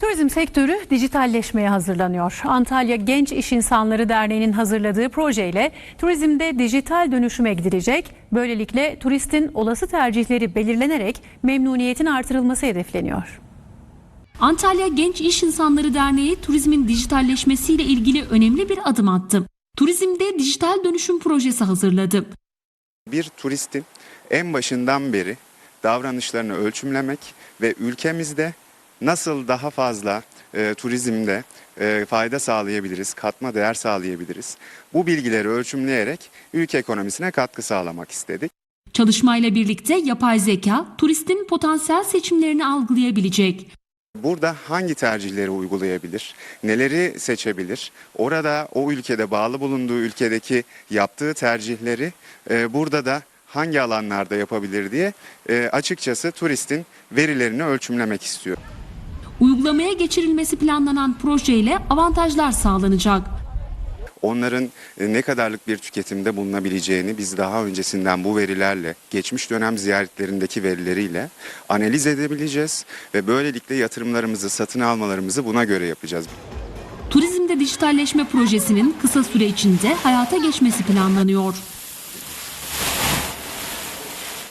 Turizm sektörü dijitalleşmeye hazırlanıyor. Antalya Genç İş İnsanları Derneği'nin hazırladığı projeyle turizmde dijital dönüşüme gidilecek. Böylelikle turistin olası tercihleri belirlenerek memnuniyetin artırılması hedefleniyor. Antalya Genç İş İnsanları Derneği turizmin dijitalleşmesiyle ilgili önemli bir adım attı. Turizmde dijital dönüşüm projesi hazırladı. Bir turistin en başından beri davranışlarını ölçümlemek ve ülkemizde nasıl daha fazla e, turizmde e, fayda sağlayabiliriz, katma değer sağlayabiliriz. Bu bilgileri ölçümleyerek ülke ekonomisine katkı sağlamak istedik. Çalışmayla birlikte yapay zeka turistin potansiyel seçimlerini algılayabilecek. Burada hangi tercihleri uygulayabilir, neleri seçebilir, orada o ülkede bağlı bulunduğu ülkedeki yaptığı tercihleri e, burada da hangi alanlarda yapabilir diye e, açıkçası turistin verilerini ölçümlemek istiyor. Uygulamaya geçirilmesi planlanan projeyle avantajlar sağlanacak. Onların e, ne kadarlık bir tüketimde bulunabileceğini biz daha öncesinden bu verilerle, geçmiş dönem ziyaretlerindeki verileriyle analiz edebileceğiz ve böylelikle yatırımlarımızı, satın almalarımızı buna göre yapacağız. Turizmde dijitalleşme projesinin kısa süre içinde hayata geçmesi planlanıyor.